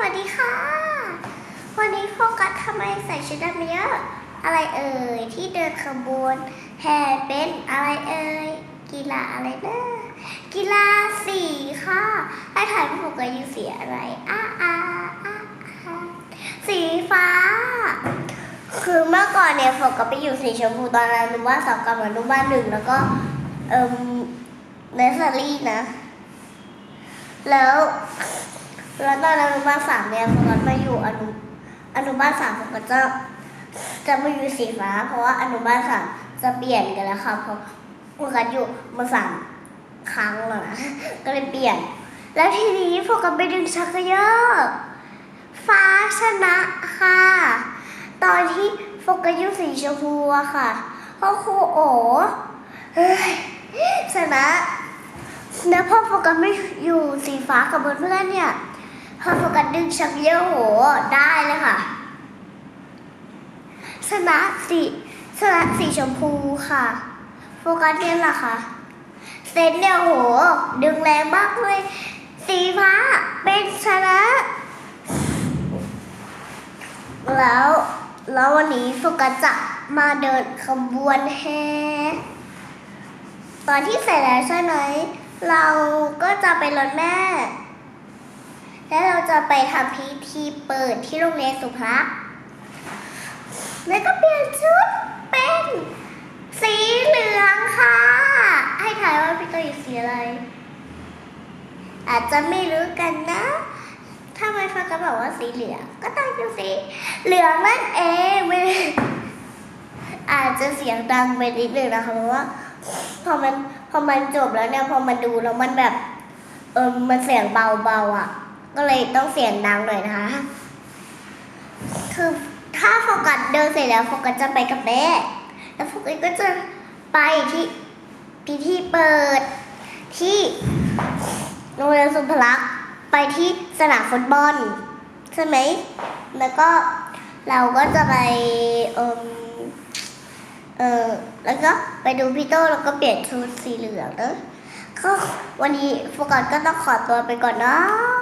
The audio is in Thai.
วัสดีค่ะ วันนี้โฟกัสทำไมใส่ชุดดำเยอะอะไรเอ่ยที่เดินขบวนแห่เป็นอะไรเอ่ยกีฬาอะไรนะกีฬาสีค่ะให้ถ่ายว่าโฟกัสอยู่สีอะไรอ้าอ้าอ้าสีฟ้า คือเมื่อก่อนเนี่ยโฟกัสไปอยู่สีชมพูตอนอนุบาสองกับอนุบาหนึ่งแล้วก็เอ่มเนสซอรี่นะ แล้ว แล้วตอนอนุบาลสามเนี่ยโฟกัสมาอยู่อนุอนุบาลสามโฟกัสจะจะมาอยู่สีฟ้า เพราะว่าอนุบาลสามจะเปลี่ยนกันแล้วค่ะเพราะโฟกัสอยู่มาสามครั้งแล้วนะก็เลยเปลี่ยน แล้วทีนี้โฟกัสไปดึงชักเยอะฟ้าชนะค่ะ ตอนที่โฟกัสอยู่สีชมพูอะค่ะพราครูโอชนะแล้วพอโฟกัสไม่อยู่สีฟ้ากับเพื่อนๆเนี่ย พอโฟกัสดึงชักเยอะโหได้เลยค่ะชนะสีชนะสีชมพูค่ะ โฟกัสเนี่ยแหละค่ะ เซนเนี่ยโห ดึงแรงมากเลย สีฟ้าเป็นชนะ แล้วแล้ววันนี้โฟกัสจะมาเดินขบวนแห่ตอนที่เสร็จแล้วใช่ไหม เราก็จะไปรถแม่ แล้วเราจะไปทำพิธีเปิดที่โรงเรียนสุภาแล้วก็เปลี่ยนชุดเป็นสีเหลืองค่ะ ให้ถ่ายว่าพี่ตัวอยู่สีอะไร อาจจะไม่รู้กันนะ ถ้าไม่ฟังก็บอกว่าสีเหลือง ก็ต้องอยู่สีเหลืองนั่นเองไม่อาจจะเสียงดังไปนิดนึงนะคะเพราะว่าพอมันพอมันจบแล้วเนี่ยพอมันดูแล้วมันแบบ เออมันเสียงเบาๆอะ ก็เลยต้องเสียงดังหน่อยนะคะ คือถ้าโฟกัสเดินเสร็จแล้วโฟกัสจะไปกับแม่ แล้วโฟกัสก็จะไปที่พิธีเปิดที่โรงเรียนสุพลักษ์ไปที่สนามฟุตบอลใช่ไหม แล้วก็เราก็จะไปเอมเออแล้วก็ไปดูพี่โต้แล้วก็เปลี่ยนชุดสีเหลืองเนอะก็วันนี้โฟกัสก็ต้องขอตัวไปก่อนเนาะ